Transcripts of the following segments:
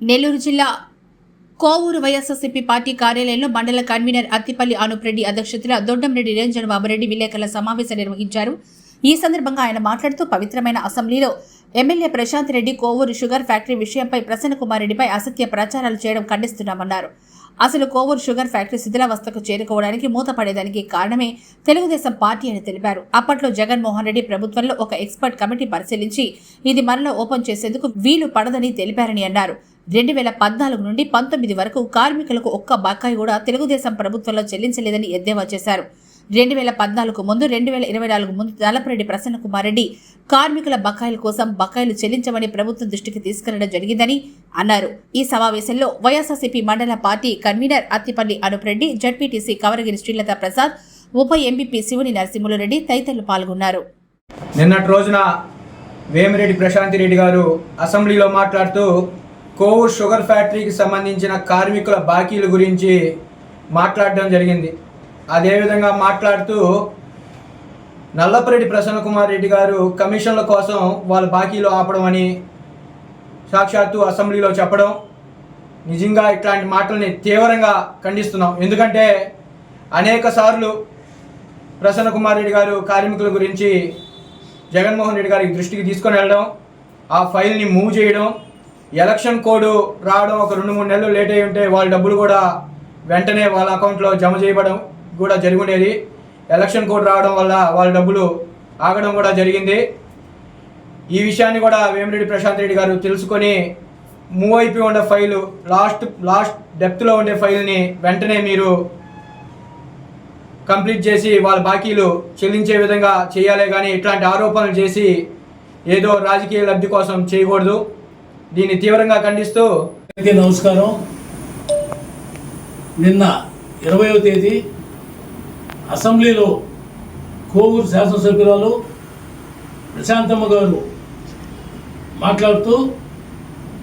నెల్లూరు జిల్లా కోవూరు వైఎస్ఆర్సీపీ పార్టీ కార్యాలయంలో మండల కన్వీనర్ అత్తిపల్లి అనుప్రెడ్డి అధ్యక్షతన దొడ్డంరెడ్డి నిరంజన్ బాబురెడ్డి విలేకరుల సమావేశం నిర్వహించారు. ఈ సందర్భంగా ఆయన మాట్లాడుతూ పవిత్రమైన అసెంబ్లీలో MLA Prashant Reddy Kovuru sugar factory విషయంపై ప్రసన్న కుమార్ రెడ్డిపై అసత్య ప్రచారాలు చేయడం ఖండిస్తున్నామన్నారు. అసలు కోవూరు షుగర్ ఫ్యాక్టరీ శిథిలావస్థకు చేరుకోవడానికి మూతపడేదానికి కారణమే తెలుగుదేశం పార్టీ అని తెలిపారు. అప్పట్లో జగన్మోహన్ రెడ్డి ప్రభుత్వంలో ఒక ఎక్స్పర్ట్ కమిటీ పరిశీలించి ఇది మరలా ఓపెన్ చేసేందుకు వీలు పడదని తెలిపారని అన్నారు. రెండు వేల పద్నాలుగు నుండి పంతొమ్మిది వరకు కార్మికులకు ఒక్క బకాయి కూడా తెలుగుదేశం ప్రభుత్వంలో చెల్లించలేదని ఎద్దేవా చేశారు. రెండు వేల పద్నాలుగు ముందు రెండు వేల ఇరవై నాలుగు ముందు నలపరెడ్డి ప్రసన్న కుమార్ రెడ్డి కార్మికుల బకాయిల కోసం బకాయిలు చెల్లించమని ప్రభుత్వం దృష్టికి తీసుకెళ్ళడం జరిగిందని అన్నారు. ఈ సమావేశంలో వైఎస్ఆర్సీపీ మండల party convener Attipalli Anupreddy ZPTC Kavaragiri Srilatha Prasad ఉప ఎంపీపీ శివుని నరసింహులు రెడ్డి తదితరులు పాల్గొన్నారు. నిన్నటి రోజున వేమిరెడ్డి ప్రశాంతి రెడ్డి గారు అసెంబ్లీలో మాట్లాడుతూ కోవూర్ షుగర్ ఫ్యాక్టరీకి సంబంధించిన కార్మికుల బాకీల గురించి మాట్లాడడం జరిగింది. అదేవిధంగా మాట్లాడుతూ నల్లపరెడ్డి ప్రసన్న కుమార్ రెడ్డి గారు కమిషన్ల కోసం వాళ్ళ బాకీలు ఆపడం అని సాక్షాత్తు అసెంబ్లీలో చెప్పడం. నిజంగా ఇట్లాంటి మాటల్ని తీవ్రంగా ఖండిస్తున్నాం. ఎందుకంటే అనేక సార్లు ప్రసన్న కుమార్ రెడ్డి గారు కార్మికుల గురించి జగన్మోహన్ రెడ్డి గారికి దృష్టికి తీసుకొని వెళ్ళడం ఆ ఫైల్ని మూవ్ చేయడం ఎలక్షన్ కోడ్ రావడం ఒక రెండు మూడు నెలలు లేట్ అయి ఉంటే వాళ్ళ డబ్బులు కూడా వెంటనే వాళ్ళ అకౌంట్లో జమ చేయబడం కూడా జరిగి ఉండేది ఎలక్షన్ కోడ్ రావడం వల్ల వాళ్ళ డబ్బులు ఆగడం కూడా జరిగింది. ఈ విషయాన్ని కూడా వేమిరెడ్డి ప్రశాంత్ రెడ్డి గారు తెలుసుకొని మూవ్ అయిపోయి ఉండే ఫైలు లాస్ట్ లాస్ట్ డెప్త్లో ఉండే ఫైల్ని వెంటనే మీరు కంప్లీట్ చేసి వాళ్ళ బాకీలు చెల్లించే విధంగా చేయాలి కానీ ఇట్లాంటి ఆరోపణలు చేసి ఏదో రాజకీయ లబ్ధి కోసం చేయకూడదు. దీన్ని తీవ్రంగా ఖండిస్తూ నమస్కారం. నిన్న ఇరవయో తేదీ అసెంబ్లీలో కోవూరు శాసనసభ్యురాలు ప్రశాంతమ్మ గారు మాట్లాడుతూ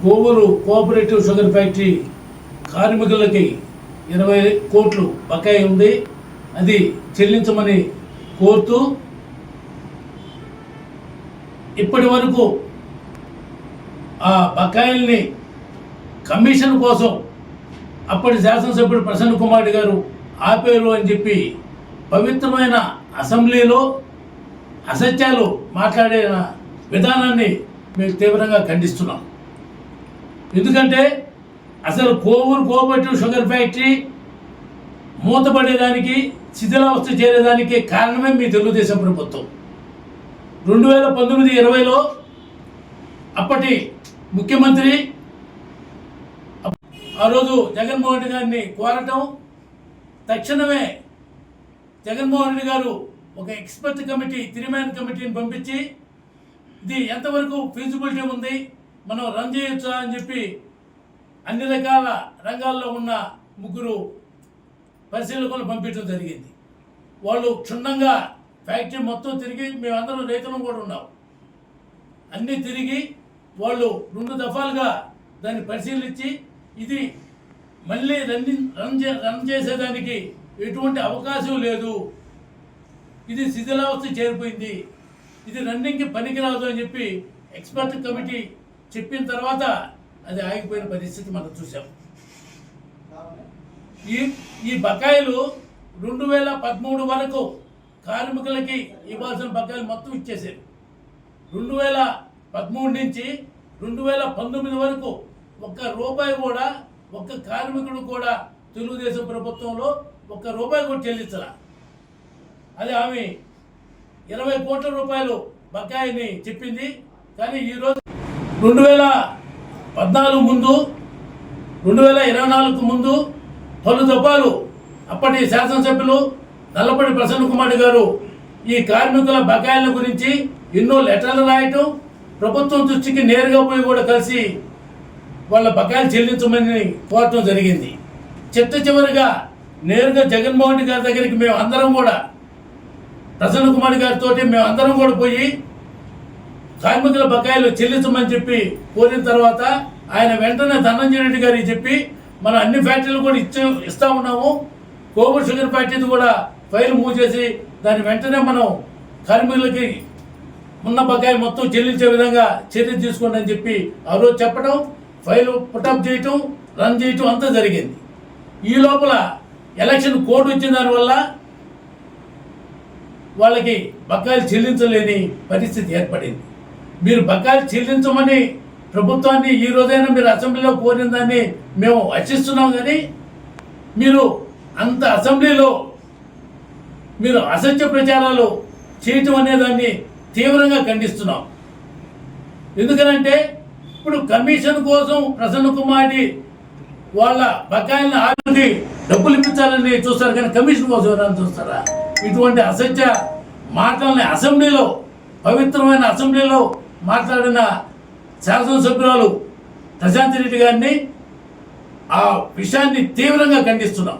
కోవూరు కోఆపరేటివ్ షుగర్ ఫ్యాక్టరీ కార్మికులకి ఇరవై కోట్లు బకాయి ఉంది. అది చెల్లించమని కోరుతూ ఇప్పటి వరకు ఆ బకాయిల్ని కమిషన్ కోసం అప్పటి శాసనసభ్యుడు ప్రసన్న కుమార్ గారు ఆపేరు అని చెప్పి పవిత్రమైన అసెంబ్లీలో అసత్యాలు మాట్లాడే విధానాన్ని మేము తీవ్రంగా ఖండిస్తున్నాం. ఎందుకంటే అసలు కోవూరు కోఆపరేటివ్ షుగర్ ఫ్యాక్టరీ మూతపడేదానికి శిథిలావస్థ చేరేదానికి కారణమే మీ తెలుగుదేశం ప్రభుత్వం. రెండు వేల పంతొమ్మిది ఇరవైలో అప్పటి ముఖ్యమంత్రి ఆ రోజు జగన్మోహన్ రెడ్డి గారిని కోరటం తక్షణమే జగన్మోహన్ రెడ్డి గారు ఒక ఎక్స్పర్ట్ కమిటీ త్రిమ్యాన్ కమిటీని పంపించి ఇది ఎంతవరకు ఫీజిబిలిటీ ఉంది మనం రన్ చేయొచ్చా అని చెప్పి అన్ని రకాల రంగాల్లో ఉన్న ముగ్గురు పరిశీలకులు పంపించడం జరిగింది. వాళ్ళు క్షుణ్ణంగా ఫ్యాక్టరీ మొత్తం తిరిగి మేమందరం రైతులం కూడా ఉన్నాం. అన్నీ తిరిగి వాళ్ళు రెండు దఫాలుగా దాన్ని పరిశీలించి ఇది మళ్ళీ రన్నింగ్ రన్ చే రన్ చేసేదానికి ఎటువంటి అవకాశం లేదు. ఇది శిథిలావస్థ చేరిపోయింది. ఇది రన్నింగ్కి పనికిరాదు అని చెప్పి ఎక్స్పర్ట్ కమిటీ చెప్పిన తర్వాత అది ఆగిపోయిన పరిస్థితి మనం చూసాం ఈ ఈ బకాయిలు రెండు వేల పదమూడు వరకు కార్మికులకి ఇవ్వాల్సిన బకాయిలు మొత్తం ఇచ్చేసారు రెండు వేల పదమూడు నుంచి రెండు వేల పంతొమ్మిది వరకు ఒక్క రూపాయి కూడా ఒక్క కార్మికుడు కూడా తెలుగుదేశం ప్రభుత్వంలో ఒక్క రూపాయి కూడా చెల్లించరా అది ఆమె ఇరవై కోట్ల రూపాయలు బకాయిని చెప్పింది. కానీ ఈరోజు రెండు వేల పద్నాలుగు ముందు రెండు వేల ఇరవై నాలుగు ముందు పలు దఫాలు అప్పటి శాసనసభ్యులు నల్లపల్లి ప్రసన్న కుమార్ గారు ఈ కార్మికుల బకాయిల గురించి ఎన్నో లెటర్లు రాయటం ప్రభుత్వం దృష్టికి నేరుగా పోయి కూడా కలిసి వాళ్ళ బకాయిలు చెల్లించమని కోరటం జరిగింది. చిట్ట చివరిగా నేరుగా జగన్మోహన్ రెడ్డి గారి దగ్గరికి మేము అందరం కూడా ప్రసన్న కుమార్ గారితో మేము అందరం కూడా పోయి కార్మికుల బకాయిలు చెల్లించమని చెప్పి కోరిన తర్వాత ఆయన వెంటనే ధనంజయ రెడ్డి గారికి చెప్పి మన అన్ని ఫ్యాక్టరీలు కూడా ఇచ్చే ఇస్తా ఉన్నాము. కోవిడ్ షుగర్ ఫ్యాక్టరీని కూడా ఫైల్ మూవ్ చేసి దాన్ని వెంటనే మనం కార్మికులకి ఉన్న బకాయి మొత్తం చెల్లించే విధంగా చర్య తీసుకోండి అని చెప్పి ఆ రోజు చెప్పడం ఫైల్ పుటప్ చేయటం రన్ చేయటం అంతా జరిగింది. ఈ లోపల ఎలక్షన్ కోడ్ వచ్చిన దానివల్ల వాళ్ళకి బకాయిలు చెల్లించలేని పరిస్థితి ఏర్పడింది. మీరు బకాయిలు చెల్లించమని ప్రభుత్వాన్ని ఈ రోజైనా మీరు అసెంబ్లీలో కోరిన దాన్ని మేము హర్షిస్తున్నాం కానీ మీరు అంత అసెంబ్లీలో మీరు అసత్య ప్రచారాలు చేయటం అనేదాన్ని తీవ్రంగా ఖండిస్తున్నాం. ఎందుకనంటే ఇప్పుడు కమిషన్ కోసం ప్రసన్న కుమారి వాళ్ళ బకాయిలను ఆపి డబ్బులు ఇప్పించాలని చూస్తారు కానీ కమిషన్ కోసం ఎవరైనా చూస్తారా? ఇటువంటి అసత్య మాటల్ని అసెంబ్లీలో పవిత్రమైన అసెంబ్లీలో మాట్లాడిన శాసనసభ్యురాలు ప్రశాంత్ రెడ్డి గారిని ఆ విషయాన్ని తీవ్రంగా ఖండిస్తున్నాం.